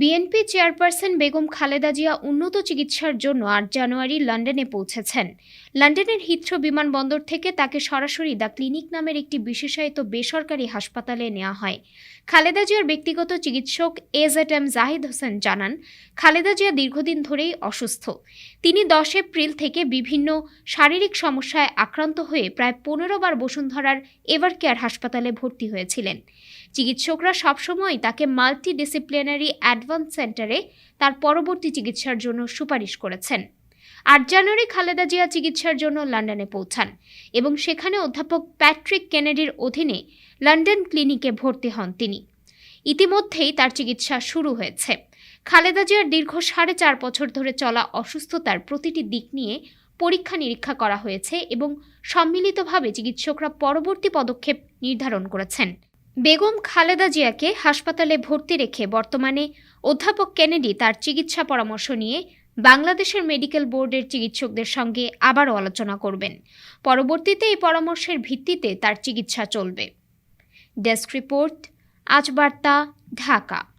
BNP chairperson Begum Khaleda Zia উন্নত চিকিৎসার জন্য আট জানুয়ারি লন্ডনে পৌঁছেছেন। লন্ডনের হিথ্রো বিমানবন্দর থেকে তাকে সরাসরি দ্য ক্লিনিক নামের একটি বিশেষায়িত বেসরকারি হাসপাতালে নেওয়া হয়। খালেদা জিয়ার ব্যক্তিগত চিকিৎসক এজেড এম জাহিদ হোসেন জানান, খালেদা জিয়া দীর্ঘদিন ধরেই অসুস্থ। তিনি দশ এপ্রিল থেকে বিভিন্ন শারীরিক সমস্যায় আক্রান্ত হয়ে প্রায় পনেরো বার বসুন্ধরার এভার কেয়ার হাসপাতালে ভর্তি হয়েছিলেন। চিকিৎসকরা সবসময় তাকে মাল্টি ডিসিপ্লিনারি অ্যাডভান্স সেন্টারে তার পরবর্তী চিকিৎসার জন্য সুপারিশ করেছেন। আট জানুয়ারি খালেদা জিয়া চিকিৎসার জন্য লন্ডনে পৌঁছান এবং সেখানে অধ্যাপক প্যাট্রিক কেনেডির অধীনে লন্ডন ক্লিনিকে ভর্তি হন তিনি। ইতিমধ্যেই তার চিকিৎসা শুরু হয়েছে। খালেদা জিয়ার দীর্ঘ সাড়ে চার বছর ধরে চলা অসুস্থতার প্রতিটি দিক নিয়ে পরীক্ষা নিরীক্ষা করা হয়েছে এবং সম্মিলিতভাবে চিকিৎসকরা পরবর্তী পদক্ষেপ নির্ধারণ করেছেন। বেগম খালেদা জিয়াকে হাসপাতালে ভর্তি রেখে বর্তমানে অধ্যাপক কেনেডি তার চিকিৎসা পরামর্শ নিয়ে বাংলাদেশের মেডিকেল বোর্ডের চিকিৎসকদের সঙ্গে আবারও আলোচনা করবেন। পরবর্তীতে এই পরামর্শের ভিত্তিতে তার চিকিৎসা চলবে। ডেস্ক রিপোর্ট, আজ বার্তা, ঢাকা।